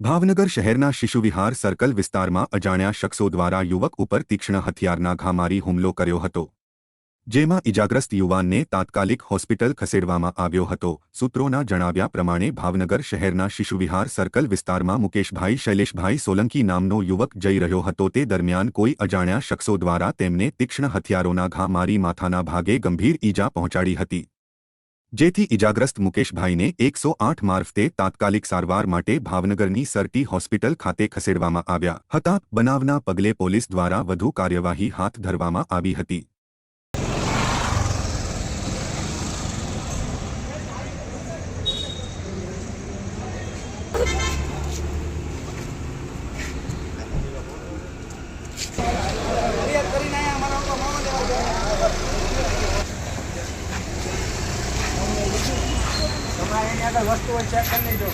ભાવનગર શહેરના શિશુવિહાર સર્કલ વિસ્તારમાં અજાણ્યા શખ્સો દ્વારા યુવક ઉપર તીક્ષ્ણ હથિયારના ઘા મારી હુમલો કર્યો હતો, જેમાં ઇજાગ્રસ્ત યુવાનને તાત્કાલિક હોસ્પિટલ ખસેડવામાં આવ્યો હતો. સૂત્રોના જણાવ્યા પ્રમાણે, ભાવનગર શહેરના શિશુવિહાર સર્કલ વિસ્તારમાં મુકેશભાઈ, શૈલેષભાઈ સોલંકી નામનો યુવક જઈ રહ્યો હતો. તે દરમિયાન કોઈ અજાણ્યા શખ્સો દ્વારા તેમને તીક્ષ્ણ હથિયારોના ઘા મારી માથાના ભાગે ગંભીર ઈજા પહોંચાડી હતી. જેથી ઇજાગ્રસ્ત મુકેશભાઈને એકસો આઠ મારફતે તાત્કાલિક સારવાર માટે ભાવનગરની સરટી હોસ્પિટલ ખાતે ખસેડવામાં આવ્યા હતા. બનાવના પગલે પોલીસ દ્વારા વધુ કાર્યવાહી હાથ ધરવામાં આવી હતી. આગળ વસ્તુઓ ચેક કરી લેજો.